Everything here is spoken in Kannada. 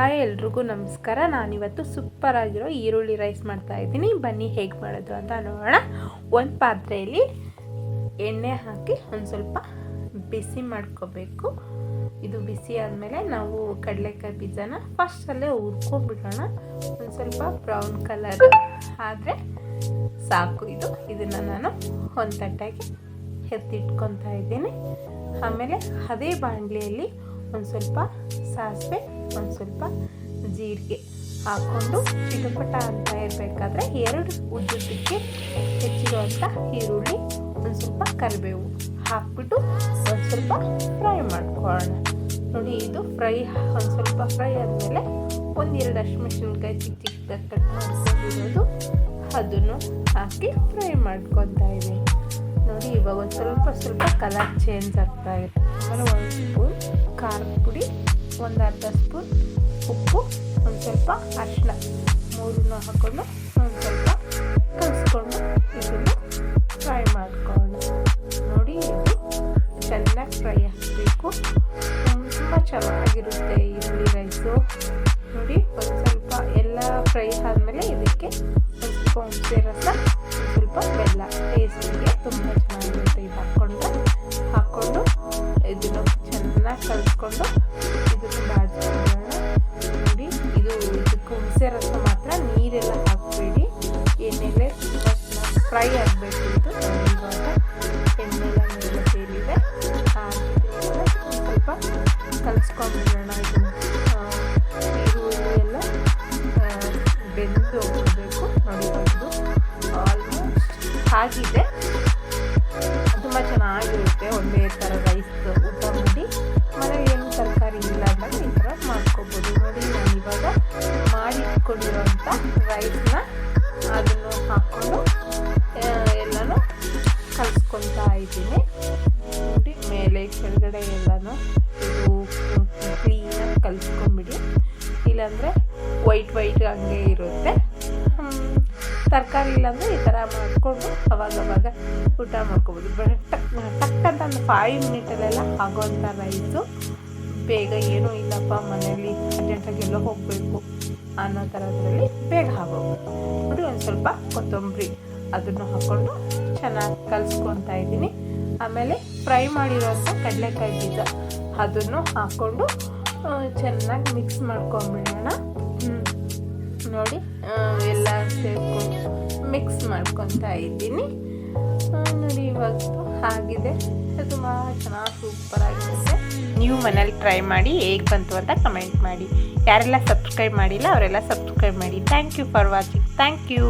ಹಾಯ್ ಎಲ್ರಿಗೂ ನಮಸ್ಕಾರ. ನಾನಿವತ್ತು ಸೂಪರ್ ಆಗಿರೋ ಈರುಳ್ಳಿ ರೈಸ್ ಮಾಡ್ತಾ ಇದ್ದೀನಿ. ಬನ್ನಿ ಹೇಗೆ ಮಾಡೋದು ಅಂತ ನೋಡೋಣ. ಒಂದು ಪಾತ್ರೆಯಲ್ಲಿ ಎಣ್ಣೆ ಹಾಕಿ ಒಂದು ಸ್ವಲ್ಪ ಬಿಸಿ ಮಾಡ್ಕೋಬೇಕು. ಇದು ಬಿಸಿ ಆದಮೇಲೆ ನಾವು ಕಡಲೆಕಾಯಿ ಬೀಜನ ಫಸ್ಟಲ್ಲೇ ಹುರ್ಕೊಂಡ್ಬಿಡೋಣ. ಒಂದು ಸ್ವಲ್ಪ ಬ್ರೌನ್ ಕಲರ್ ಆದರೆ ಸಾಕು ಇದು. ಇದನ್ನು ನಾನು ಒಂದು ತಟ್ಟೆಗೆ ಎತ್ತಿಟ್ಕೊತಾ ಇದ್ದೀನಿ. ಆಮೇಲೆ ಅದೇ ಬಾಣಲಿಯಲ್ಲಿ ಒಂದು ಸ್ವಲ್ಪ ಸಾಸಿವೆ, ಒಂದು ಸ್ವಲ್ಪ ಜೀರಿಗೆ ಹಾಕ್ಕೊಂಡು ಚಿಟಪಟ ಅಂತ ಇರಬೇಕಾದ್ರೆ ಎರಡು ಉದ್ದಕ್ಕೆ ಹೆಚ್ಚಿರುವಂಥ ಈರುಳ್ಳಿ, ಒಂದು ಸ್ವಲ್ಪ ಕರಿಬೇವು ಹಾಕ್ಬಿಟ್ಟು ಒಂದು ಸ್ವಲ್ಪ ಫ್ರೈ ಮಾಡ್ಕೊಳ್ಳೋಣ. ನೋಡಿ, ಇದು ಫ್ರೈ, ಒಂದು ಸ್ವಲ್ಪ ಫ್ರೈ ಆದಮೇಲೆ ಒಂದೆರಡು ಹಸಿಮೆಣಸಿನ್ಕಾಯಿ ಚಿಕ್ಕ ಚಿಕ್ಕದಾಗಿ ಕಟ್ ಮಾಡ್ಕೊಂಡಿರೋದು. ಅದನ್ನು ಹಾಕಿ ಫ್ರೈ ಮಾಡ್ಕೊತಾ ಇದ್ದೀನಿ. ನೋಡಿ, ಇವಾಗ ಒಂದು ಸ್ವಲ್ಪ ಸ್ವಲ್ಪ ಕಲರ್ ಚೇಂಜ್ ಆಗ್ತಾ ಇದೆ. ಆಮೇಲೆ ಒಂದು ಸ್ಪೂನ್ ಖಾರದ ಪುಡಿ, ಒಂದು ಅರ್ಧ ಸ್ಪೂನ್ ಉಪ್ಪು, ಒಂದು ಸ್ವಲ್ಪ ಅರಿಶಿನ ಮೂರನ್ನು ಹಾಕ್ಕೊಂಡು ಒಂದು ಸ್ವಲ್ಪ ಕಲಿಸ್ಕೊಂಡು ಇದನ್ನು ಫ್ರೈ ಮಾಡಿಕೊಂಡು ನೋಡಿ, ಇದು ಚೆನ್ನಾಗಿ ಫ್ರೈ ಹಾಕಬೇಕು ತುಂಬ ಚೆನ್ನಾಗಿರುತ್ತೆ ಈರುಳ್ಳಿ ರೈಸು. ನೋಡಿ, ಒಂದು ಸ್ವಲ್ಪ ಎಲ್ಲ ಫ್ರೈ ಆದಮೇಲೆ ಇದಕ್ಕೆ ಒಂದು ಸ್ವಲ್ಪ ಹುಣಸೆ ರಸ ಚೆನ್ನಾಗಿ ಕಲಿಸ್ಕೊಂಡು ಇದನ್ನು ಬಾಡಿಸ್ಕೊಳ್ಳೋಣ. ನೋಡಿ, ಇದು ಇದಕ್ಕೆ ಹುಣಸೆ ರಸ ಮಾತ್ರ, ನೀರೆಲ್ಲ ಹಾಕಬೇಡಿ. ಎಣ್ಣೆಲೆ ತುಂಬ ಚೆನ್ನಾಗಿ ಫ್ರೈ ಆಗಬೇಕು ಇದು ಇವಾಗ ಎಣ್ಣೆಲ್ಲ ಮೇಲೆ ಸೇರಿದೆ ಸ್ವಲ್ಪ ಕಲಿಸ್ಕೊಂಡ್ಬಿಡೋಣ ಇದನ್ನು. ಬೆಂದು ಹೋಗಬೇಕು. ನೋಡಿ ಆಲ್ಮೋಸ್ಟ್ ಆಗಿದೆ. ಮಾಡಿಟ್ಕೊಂಡಿರೋಂಥ ರೈಸ್ನ ಅದನ್ನು ಹಾಕ್ಕೊಂಡು ಎಲ್ಲನೂ ಕಲಿಸ್ಕೊತಾ ಇದ್ದೀನಿ. ನೋಡಿ, ಮೇಲೆ ಕೆಳಗಡೆ ಎಲ್ಲನೂ ಇದು ಕ್ಲೀನಾಗಿ ಕಲಿಸ್ಕೊಂಬಿಡಿ ಇಲ್ಲಾಂದರೆ ವೈಟ್ ವೈಟ್ ಹಂಗೆ ಇರುತ್ತೆ. ತರಕಾರಿ ಇಲ್ಲಾಂದರೆ ಈ ಥರ ಮಾಡಿಕೊಂಡು ಅವಾಗ ಅವಾಗ ಊಟ ಮಾಡ್ಕೊಬೋದು. ಬಟ್ ಟಕ್ ಟಕ್ ಅಂತ ಒಂದು ಫೈವ್ ಮಿನಿಟಲ್ಲೆಲ್ಲ ಆಗೋವಂಥ ರೈಸು ಬೇಗ ಏನೂ ಇಲ್ಲಪ್ಪ ಮನೇಲಿ. ಅರ್ಜೆಂಟಾಗಿ ಎಲ್ಲೋ ಹೋಗಬೇಕು. ಅನ್ನೋ ಥರದ್ರಲ್ಲಿ ಬೇಗ ಆಗೋಗುತ್ತೆ ನೋಡಿ ಒಂದು ಸ್ವಲ್ಪ ಕೊತ್ತಂಬರಿ ಅದನ್ನು ಹಾಕ್ಕೊಂಡು ಚೆನ್ನಾಗಿ ಕಲಿಸ್ಕೊತಾ ಇದ್ದೀನಿ. ಆಮೇಲೆ ಫ್ರೈ ಮಾಡಿರೋಂಥ ಕಡಲೆಕಾಯಿ ಬೀಜ ಅದನ್ನು ಹಾಕ್ಕೊಂಡು ಚೆನ್ನಾಗಿ ಮಿಕ್ಸ್ ಮಾಡ್ಕೊಂಬಿಡೋಣ. ನೋಡಿ ಎಲ್ಲ ಸೇರಿಕೊಂಡು ಮಿಕ್ಸ್ ಮಾಡ್ಕೊತಾ ಇದ್ದೀನಿ. ನೋಡಿ ಇವಾಗ ಆಗಿದೆ ತುಂಬ ಚೆನ್ನಾಗಿ ಸೂಪರ್ ಆಗಿರುತ್ತೆ. ನೀವು ಮನೇಲಿ ಟ್ರೈ ಮಾಡಿ ಹೇಗೆ ಬಂತು ಅಂತ ಕಮೆಂಟ್ ಮಾಡಿ. ಯಾರೆಲ್ಲ ಸಬ್ಸ್ಕ್ರೈಬ್ ಮಾಡಿಲ್ಲ, ಅವರೆಲ್ಲ ಸಬ್ಸ್ಕ್ರೈಬ್ ಮಾಡಿ. Thank you for watching thank you